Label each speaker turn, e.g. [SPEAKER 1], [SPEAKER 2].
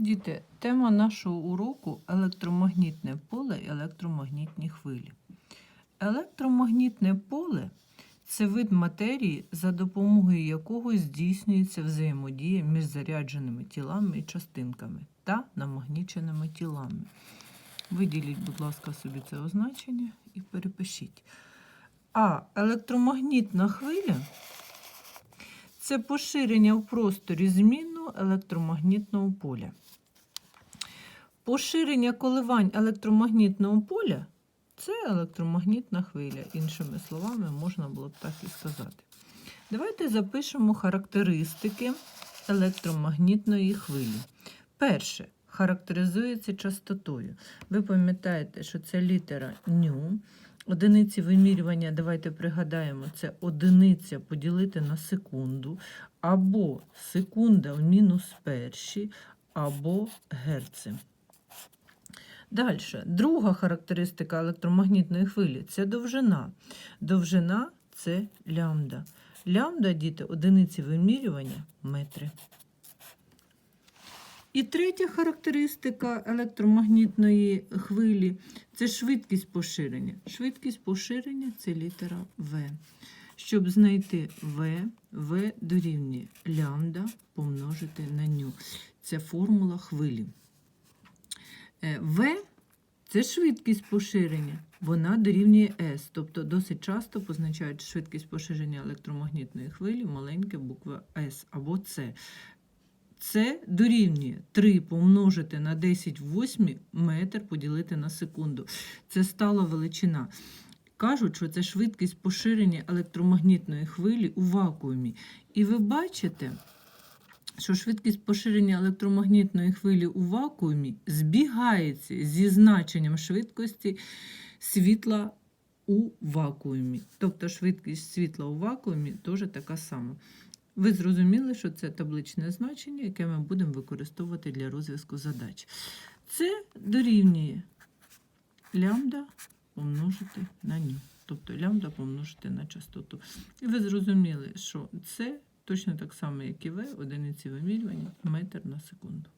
[SPEAKER 1] Діти, тема нашого уроку електромагнітне поле і електромагнітні хвилі. Електромагнітне поле це вид матерії, за допомогою якого здійснюється взаємодія між зарядженими тілами і частинками та намагніченими тілами. Виділіть, будь ласка, собі це означення і перепишіть. А електромагнітна хвиля це поширення в просторі змінного електромагнітного поля. Поширення коливань електромагнітного поля це електромагнітна хвиля. Іншими словами, можна було б так і сказати. Давайте запишемо характеристики електромагнітної хвилі. Перше, характеризується частотою. Ви пам'ятаєте, що це літера ню. Одиниці вимірювання, давайте пригадаємо, це одиниця поділити на секунду, або секунда в мінус перші, або герци. Далі, друга характеристика електромагнітної хвилі це довжина. Довжина це лямбда. Лямбда, діти, одиниці вимірювання метри. І третя характеристика електромагнітної хвилі це швидкість поширення. Швидкість поширення це літера В. Щоб знайти В, В дорівнює лямбда помножити на ню. Це формула хвилі. Е, В це швидкість поширення, вона дорівнює S, тобто досить часто позначають швидкість поширення електромагнітної хвилі маленька буква S або С. Це дорівнює 3 помножити на 10 в 8 метр поділити на секунду. Це стала величина. Кажуть, що це швидкість поширення електромагнітної хвилі у вакуумі. І ви бачите, що швидкість поширення електромагнітної хвилі у вакуумі збігається зі значенням швидкості світла у вакуумі. Тобто швидкість світла у вакуумі теж така сама. Ви зрозуміли, що це табличне значення, яке ми будемо використовувати для розв'язку задач. Це дорівнює лямбда помножити на ню. Тобто лямбда помножити на частоту. І ви зрозуміли, що це точно так само, як і В, одиниці вимірювання, метр на секунду.